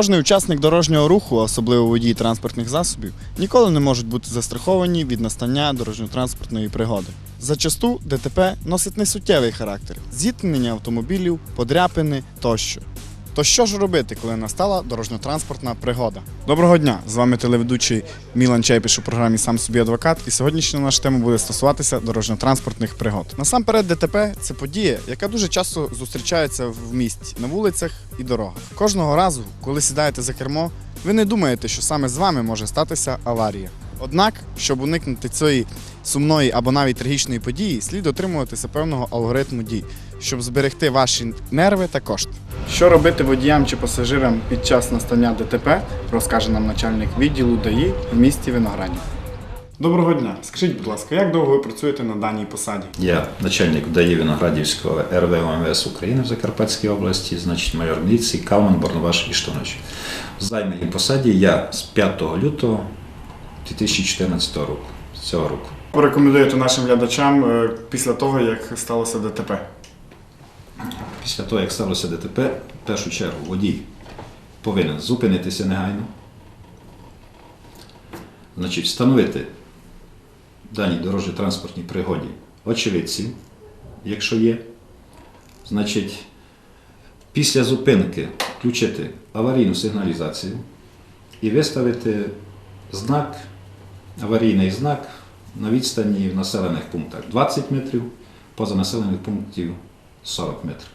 Кожний учасник дорожнього руху, особливо водії транспортних засобів, ніколи не можуть бути застраховані від настання дорожньо-транспортної пригоди. Зачасту ДТП носить несуттєвий характер: зіткнення автомобілів, подряпини тощо. То що ж робити, коли настала дорожньо-транспортна пригода? Доброго дня! З вами телеведучий Мілан Чепіш у програмі Сам собі адвокат. І сьогоднішня наша тема буде стосуватися дорожньо-транспортних пригод. Насамперед, ДТП це подія, яка дуже часто зустрічається в місті на вулицях і дорогах. Кожного разу, коли сідаєте за кермо, ви не думаєте, що саме з вами може статися аварія. Однак, щоб уникнути цієї сумної або навіть трагічної події, слід дотримуватися певного алгоритму дій, щоб зберегти ваші нерви та кошти. Що робити водіям чи пасажирам під час настання ДТП, розкаже нам начальник відділу ДАІ в місті Винограді. Доброго дня. Скажіть, будь ласка, як довго ви працюєте на даній посаді? Я начальник ДАІ Виноградівського РВ ОМВС України в Закарпатській області, значить майор міліції Калман Барнаваш Іштонович. В займаній посаді я з 5 лютого 2014 року. з Цього року. Порекомендуєте нашим глядачам е, після того, як сталося ДТП. Після того, як сталося ДТП, в першу чергу водій повинен зупинитися негайно, значить, встановити в даній дорожньо-транспортній пригоді очевидців, якщо є. Значить, після зупинки включити аварійну сигналізацію і виставити знак, аварійний знак на відстані в населених пунктах 20 метрів, поза населених пунктів 40 метрів.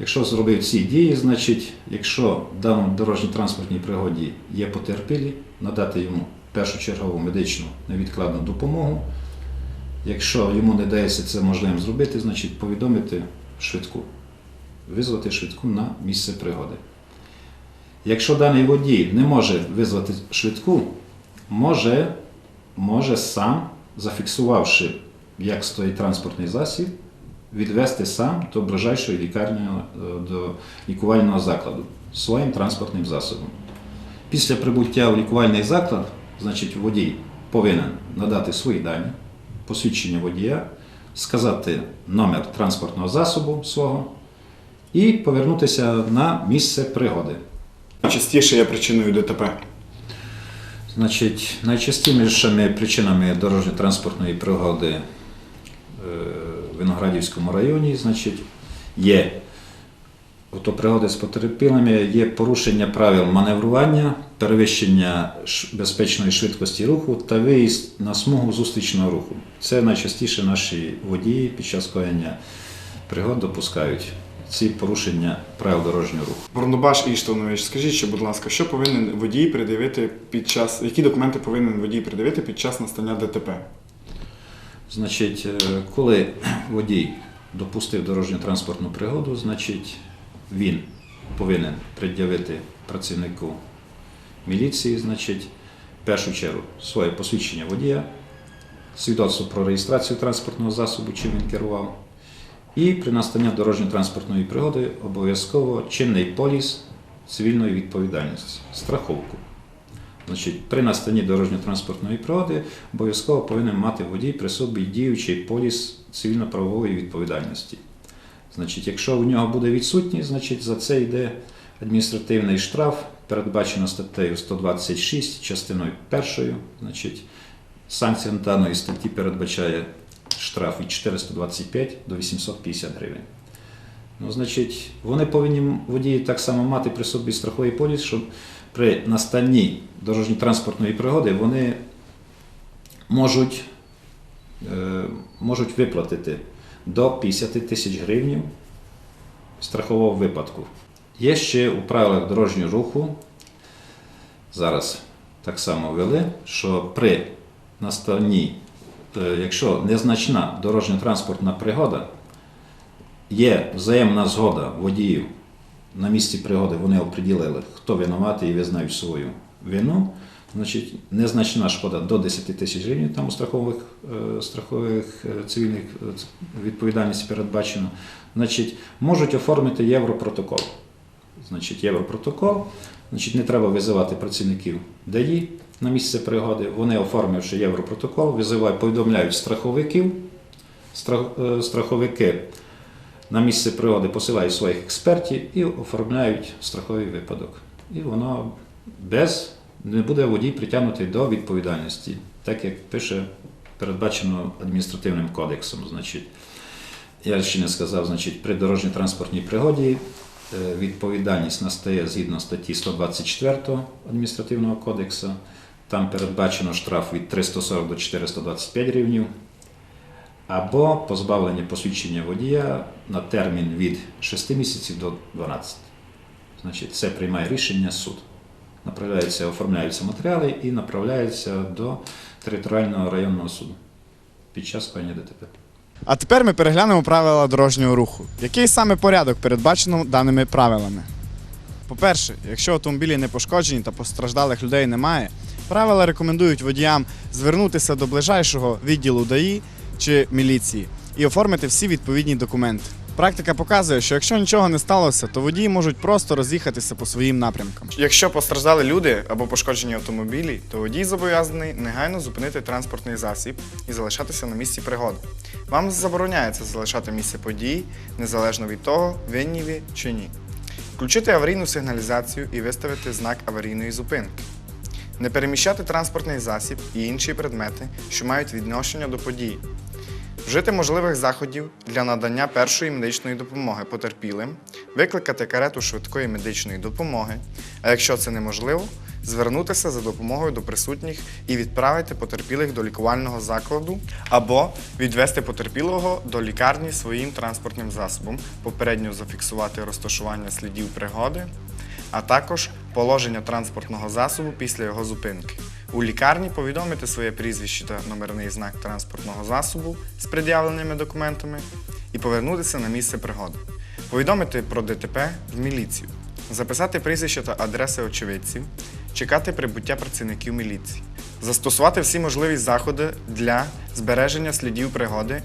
Якщо зробив ці дії, значить, якщо в даному дорожньо-транспортній пригоді є потерпілі, надати йому першочергову медичну невідкладну допомогу. Якщо йому не дається це можливим зробити, значить повідомити швидку, визвати швидку на місце пригоди. Якщо даний водій не може визвати швидку, може, може сам, зафіксувавши, як стоїть транспортний засіб, відвести сам до ближайшої лікарні, е, до лікувального закладу своїм транспортним засобом. Після прибуття в лікувальний заклад, значить, водій повинен надати свої дані, посвідчення водія, сказати номер транспортного засобу свого і повернутися на місце пригоди. Частіше є причиною ДТП. Значить, найчастішими причинами дорожньо-транспортної пригоди е, в Виноградівському районі значить, є ото пригоди з потерпілими, є порушення правил маневрування, перевищення безпечної швидкості руху та виїзд на смугу зустрічного руху. Це найчастіше наші водії під час коєння пригод допускають ці порушення правил дорожнього руху. Борнобаш Іштонович, скажіть, ще, будь ласка, що повинен водій придивити під час, які документи повинен водій придивити під час настання ДТП? Значить, е, коли водій допустив дорожньо-транспортну пригоду, значить він повинен пред'явити працівнику міліції, значить, в першу чергу своє посвідчення водія, свідоцтво про реєстрацію транспортного засобу, чим він керував. І при настанні дорожньо-транспортної пригоди обов'язково чинний поліс цивільної відповідальності, страховку. Значить, при настанні дорожньо-транспортної пригоди обов'язково повинен мати водій при собі діючий поліс цивільно-правової відповідальності. Значить, якщо у нього буде відсутній, значить за це йде адміністративний штраф, передбачено статтею 126, частиною першою. Значить, санкція даної статті передбачає штраф від 425 до 850 гривень. Ну, значить, вони повинні водії так само мати при собі страховий поліс, щоб при настанні дорожньо-транспортної пригоди вони можуть, е, можуть виплатити до 50 тисяч гривень страхового випадку. Є ще у правилах дорожнього руху, зараз так само ввели, що при настанні, якщо незначна дорожньо-транспортна пригода, є взаємна згода водіїв на місці пригоди, вони оприділили, хто винуватий і визнають свою вину. Значить, незначна шкода до 10 тисяч гривень, там у страхових, е, страхових е, цивільних е, відповідальності передбачено. Значить, можуть оформити європротокол. Значить, європротокол, значить, не треба визивати працівників ДАІ на місце пригоди. Вони, оформивши європротокол, визивають, повідомляють страховиків. Страх- е, Страховики на місце пригоди посилають своїх експертів і оформляють страховий випадок. і воно без не буде водій притягнутий до відповідальності, так як пише передбачено адміністративним кодексом. Значить, я ще не сказав, значить, при дорожньо-транспортній пригоді відповідальність настає згідно статті 124 адміністративного кодексу. Там передбачено штраф від 340 до 425 гривнів або позбавлення посвідчення водія на термін від 6 місяців до 12. Значить, це приймає рішення суд. Направляються, оформляються матеріали і направляються до територіального районного суду під час скоєння ДТП. А тепер ми переглянемо правила дорожнього руху. Який саме порядок передбачено даними правилами? По-перше, якщо автомобілі не пошкоджені та постраждалих людей немає, правила рекомендують водіям звернутися до ближайшого відділу ДАІ чи міліції і оформити всі відповідні документи. Практика показує, що якщо нічого не сталося, то водії можуть просто роз'їхатися по своїм напрямкам. Якщо постраждали люди або пошкоджені автомобілі, то водій зобов'язаний негайно зупинити транспортний засіб і залишатися на місці пригоди. Вам забороняється залишати місце події, незалежно від того, винні ви чи ні. Включити аварійну сигналізацію і виставити знак аварійної зупинки. Не переміщати транспортний засіб і інші предмети, що мають відношення до події. Вжити можливих заходів для надання першої медичної допомоги потерпілим, викликати карету швидкої медичної допомоги, а якщо це неможливо, звернутися за допомогою до присутніх і відправити потерпілих до лікувального закладу або відвести потерпілого до лікарні своїм транспортним засобом, попередньо зафіксувати розташування слідів пригоди, а також положення транспортного засобу після його зупинки. У лікарні повідомити своє прізвище та номерний знак транспортного засобу з пред'явленими документами і повернутися на місце пригоди. Повідомити про ДТП в міліцію, записати прізвище та адреси очевидців, чекати прибуття працівників міліції, застосувати всі можливі заходи для збереження слідів пригоди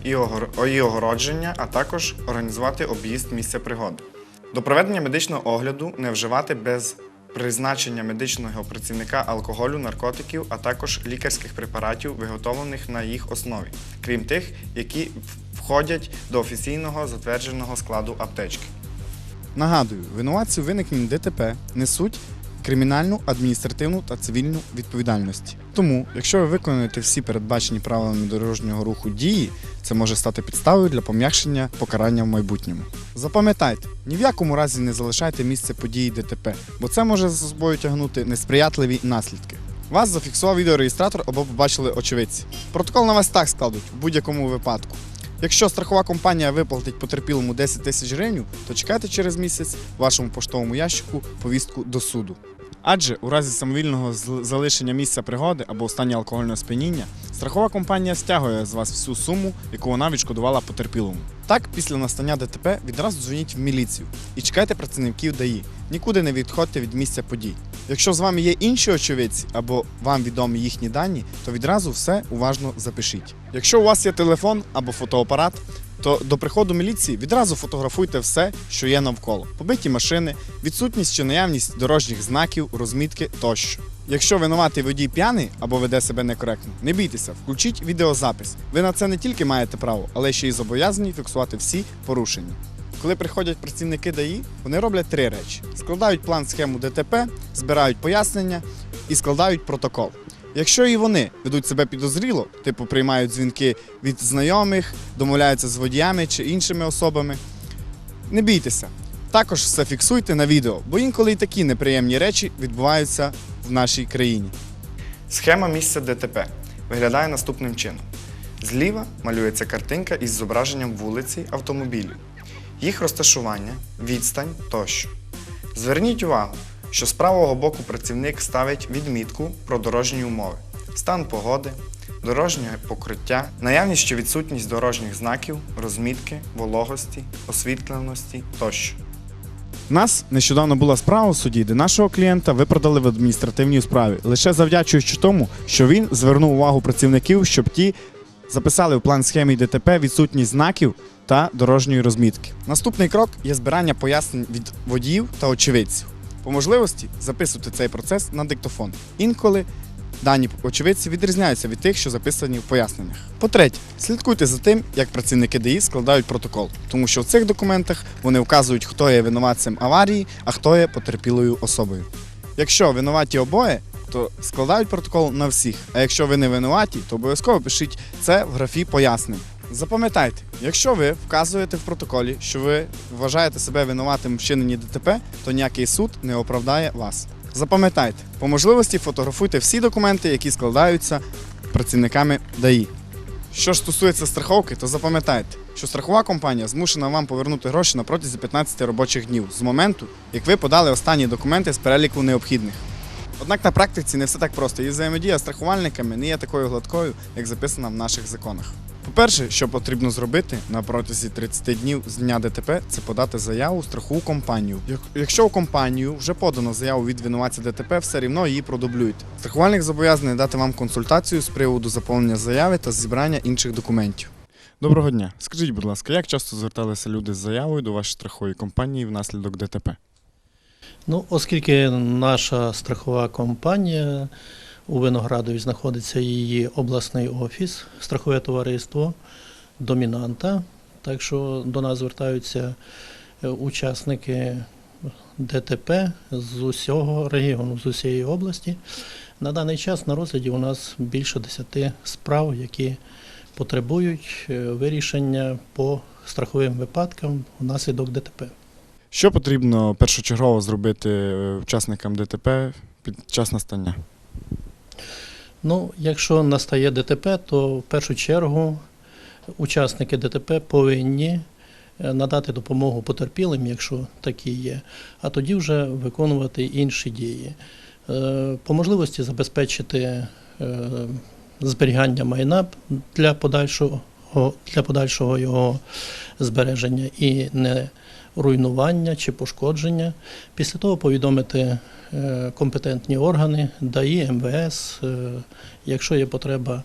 і огородження, а також організувати об'їзд місця пригоди. До проведення медичного огляду не вживати без призначення медичного працівника алкоголю, наркотиків, а також лікарських препаратів, виготовлених на їх основі, крім тих, які входять до офіційного затвердженого складу аптечки. Нагадую, винуватці у виникненні ДТП несуть кримінальну, адміністративну та цивільну відповідальності. Тому, якщо ви виконуєте всі передбачені правилами дорожнього руху дії, це може стати підставою для пом'якшення покарання в майбутньому. Запам'ятайте, ні в якому разі не залишайте місце події ДТП, бо це може за собою тягнути несприятливі наслідки. Вас зафіксував відеореєстратор або побачили очевидці. Протокол на вас так складуть в будь-якому випадку. Якщо страхова компанія виплатить потерпілому 10 тисяч гривень, то чекайте через місяць в вашому поштовому ящику повістку до суду. Адже у разі самовільного залишення місця пригоди або стані алкогольного сп'яніння, страхова компанія стягує з вас всю суму, яку вона відшкодувала потерпілому. Так, після настання ДТП відразу дзвоніть в міліцію і чекайте працівників ДАІ. Нікуди не відходьте від місця подій. Якщо з вами є інші очевидці або вам відомі їхні дані, то відразу все уважно запишіть. Якщо у вас є телефон або фотоапарат, то до приходу міліції відразу фотографуйте все, що є навколо: побиті машини, відсутність чи наявність дорожніх знаків, розмітки тощо. Якщо винуватий водій п'яний або веде себе некоректно, не бійтеся, включіть відеозапис. Ви на це не тільки маєте право, але ще й зобов'язані фіксувати всі порушення. Коли приходять працівники ДАІ, вони роблять три речі: складають план схему ДТП, збирають пояснення і складають протокол. Якщо і вони ведуть себе підозріло, типу приймають дзвінки від знайомих, домовляються з водіями чи іншими особами, не бійтеся. Також все фіксуйте на відео, бо інколи і такі неприємні речі відбуваються в нашій країні. Схема місця ДТП виглядає наступним чином: зліва малюється картинка із зображенням вулиці автомобілів, їх розташування, відстань тощо. Зверніть увагу, що з правого боку працівник ставить відмітку про дорожні умови, стан погоди, дорожнє покриття, наявність чи відсутність дорожніх знаків, розмітки, вологості, освітленості тощо. Нас нещодавно була справа у суді, де нашого клієнта виправдали в адміністративній справі, лише завдячуючи тому, що він звернув увагу працівників, щоб ті записали в план схеми ДТП відсутність знаків та дорожньої розмітки. Наступний крок є збирання пояснень від водіїв та очевидців. По можливості записуйте цей процес на диктофон. Інколи дані очевидці відрізняються від тих, що записані в поясненнях. По-третє, слідкуйте за тим, як працівники ДАІ складають протокол, тому що в цих документах вони вказують, хто є винуватцем аварії, а хто є потерпілою особою. Якщо винуваті обоє, то складають протокол на всіх. А якщо ви не винуваті, то обов'язково пишіть це в графі пояснень. Запам'ятайте, якщо ви вказуєте в протоколі, що ви вважаєте себе винуватим в вчиненні ДТП, то ніякий суд не оправдає вас. Запам'ятайте, по можливості фотографуйте всі документи, які складаються працівниками ДАІ. Що ж стосується страховки, то запам'ятайте, що страхова компанія змушена вам повернути гроші на протязі 15 робочих днів з моменту, як ви подали останні документи з переліку необхідних. Однак на практиці не все так просто, і взаємодія з страхувальниками не є такою гладкою, як записано в наших законах. По-перше, що потрібно зробити на протязі 30 днів з дня ДТП, це подати заяву страхову компанію. Якщо у компанію вже подано заяву від винуватця ДТП, все рівно її продублюють. Страхувальник зобов'язаний дати вам консультацію з приводу заповнення заяви та зібрання інших документів. Доброго дня. Скажіть, будь ласка, як часто зверталися люди з заявою до вашої страхової компанії внаслідок ДТП? Ну, оскільки наша страхова компанія у Виноградові знаходиться її обласний офіс, страхове товариство Домінанта. Так що до нас звертаються е, учасники ДТП з усього регіону, з усієї області. На даний час на розгляді у нас більше 10 справ, які потребують е, вирішення по страховим випадкам внаслідок ДТП. Що потрібно першочергово зробити е, учасникам ДТП під час настання? Ну, якщо настає ДТП, то в першу чергу учасники ДТП повинні е, надати допомогу потерпілим, якщо такі є, а тоді вже виконувати інші дії. Е, По можливості забезпечити зберігання майна для подальшого, для подальшого його збереження і не руйнування чи пошкодження. Після того повідомити е, компетентні органи, ДАІ, МВС, е, якщо є потреба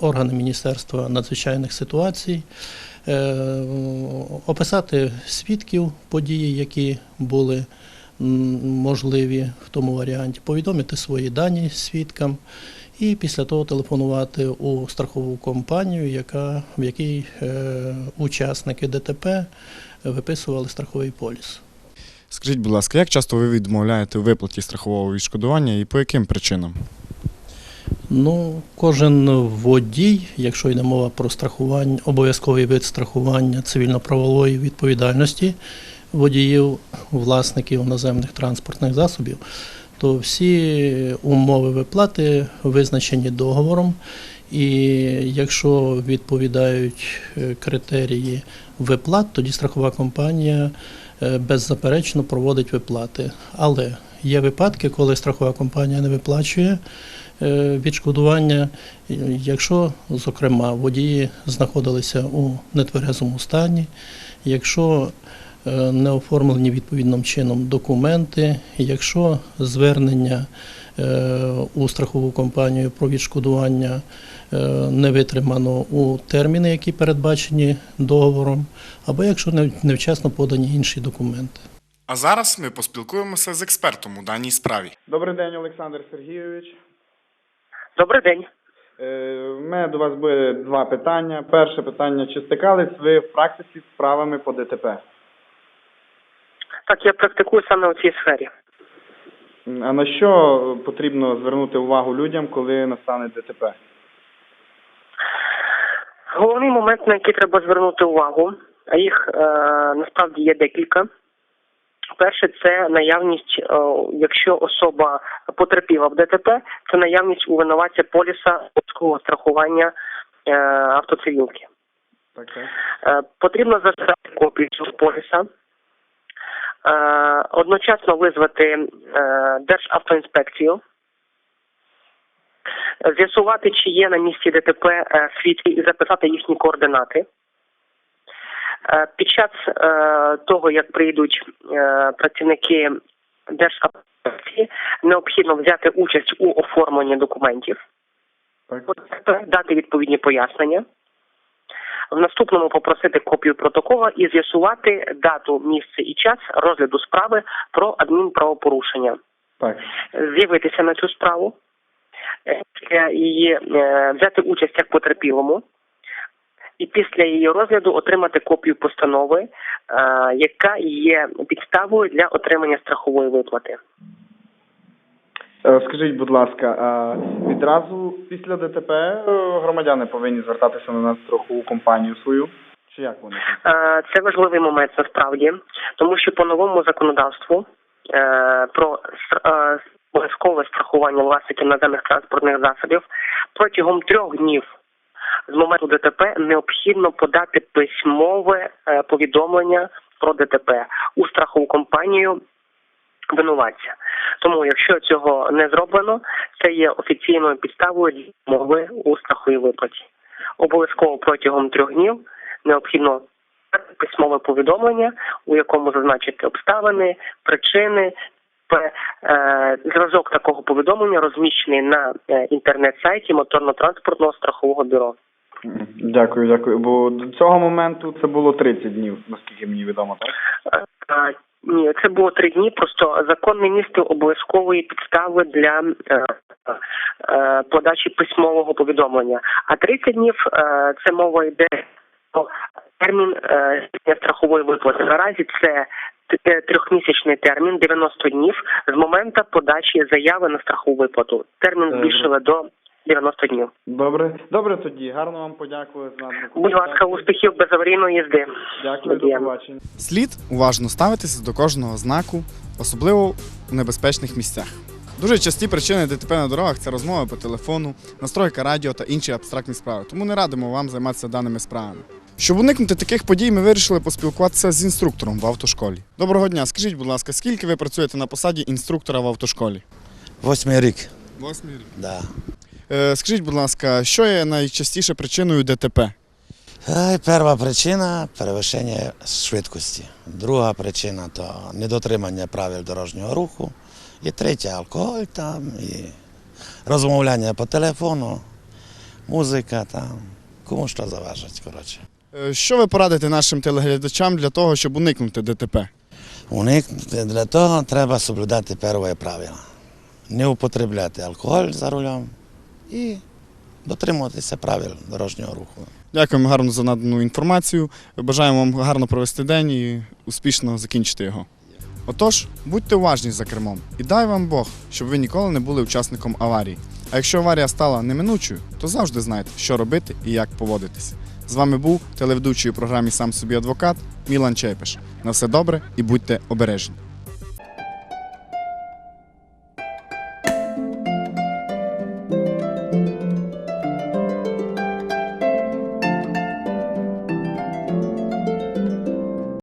органи, Міністерства надзвичайних ситуацій, е, описати свідків події, які були можливі в тому варіанті, повідомити свої дані свідкам. І після того телефонувати у страхову компанію, яка, в якій е, учасники ДТП виписували страховий поліс. Скажіть, будь ласка, як часто ви відмовляєте у виплаті страхового відшкодування і по яким причинам? Ну, кожен водій, якщо йде мова про страхування, обов'язковий вид страхування цивільно-правової відповідальності водіїв, власників наземних транспортних засобів, то всі умови виплати визначені договором. І якщо відповідають е, критерії виплат, тоді страхова компанія е, беззаперечно проводить виплати. Але є випадки, коли страхова компанія не виплачує е, відшкодування, якщо, зокрема, водії знаходилися у нетверезому стані, якщо не оформлені відповідним чином документи, якщо звернення е, у страхову компанію про відшкодування е, не витримано у терміни, які передбачені договором, або якщо невчасно подані інші документи. А зараз ми поспілкуємося з експертом у даній справі. Добрий день, Олександр Сергійович. Добрий день. Е, У мене до вас буде два питання. Перше питання: чи стикались ви в практиці з справами по ДТП? Так, я практикую саме у цій сфері. А на що потрібно звернути увагу людям, коли настане ДТП? Головний момент, на який треба звернути увагу, а їх е, насправді є декілька. Перше, це наявність, е, якщо особа потерпіла в ДТП, це наявність у винуватця поліса страхування е, автоцивілки. Так, так. Е, Потрібно заждати копію цього поліса, одночасно визвати е, Державтоінспекцію, е, з'ясувати, чи є на місці ДТП е, свідки і записати їхні координати. Е, Під час е, того, як прийдуть е, працівники Державтоінспекції, необхідно взяти участь у оформленні документів так. дати відповідні пояснення. В наступному попросити копію протокола і з'ясувати дату, місце і час розгляду справи про адмінправопорушення. Так. З'явитися на цю справу, е, її е, взяти участь як потерпілому, і після її розгляду отримати копію постанови, е, яка є підставою для отримання страхової виплати. Е, Скажіть, будь ласка, а відразу після ДТП е, громадяни повинні звертатися на страхову компанію свою? Чи як вони? Е, Це важливий момент насправді, тому що по новому законодавству е, про е, обов'язкове страхування власників наземних транспортних засобів протягом трьох днів з моменту ДТП необхідно подати письмове е, повідомлення про ДТП у страхову компанію винуватця. Тому, якщо цього не зроблено, це є офіційною підставою для мови у страховій виплаті. Обов'язково протягом трьох днів необхідно письмове повідомлення, у якому зазначити обставини, причини. Е, Зразок такого повідомлення розміщений на е, інтернет-сайті моторно-транспортного страхового бюро. Дякую, дякую. Бо до цього моменту це було 30 днів, наскільки мені відомо, так? Ні, це було три дні. Просто закон містив обов'язкової підстави для е, е, подачі письмового повідомлення. А 30 днів е, це мова йде про термін е, страхової виплати. Наразі це е, трьохмісячний термін, 90 днів з моменту подачі заяви на страхову виплату. Термін збільшили до 90 днів. Добре, добре тоді. Гарно вам подякую за надану Будь ласка, консультацію. успіхів без аварійної їзди. Дякую, до Водіям. побачення. Слід уважно ставитися до кожного знаку, особливо в небезпечних місцях. Дуже часті причини ДТП на дорогах це розмови по телефону, настройка радіо та інші абстрактні справи. Тому не радимо вам займатися даними справами. Щоб уникнути таких подій, ми вирішили поспілкуватися з інструктором в автошколі. Доброго дня, скажіть, будь ласка, скільки ви працюєте на посаді інструктора в автошколі? Восьмий рік. Восьмий рік. Да. Е, скажіть, будь ласка, що є найчастіше причиною ДТП? Перша причина перевищення швидкості. Друга причина то недотримання правил дорожнього руху. І третя алкоголь там, і розмовляння по телефону, музика там. Кому що заважить, коротше. Е, Що ви порадите нашим телеглядачам для того, щоб уникнути ДТП? Уникнути для того треба соблюдати перше правило. Не употребляти алкоголь за рулем і дотримуватися правил дорожнього руху. Дякуємо гарно за надану інформацію. Бажаємо вам гарно провести день і успішно закінчити його. Отож, будьте уважні за кермом і дай вам Бог, щоб ви ніколи не були учасником аварії. А якщо аварія стала неминучою, то завжди знайте, що робити і як поводитись. З вами був телеведучий у програмі Сам собі адвокат Мілан Чепеш. На все добре і будьте обережні.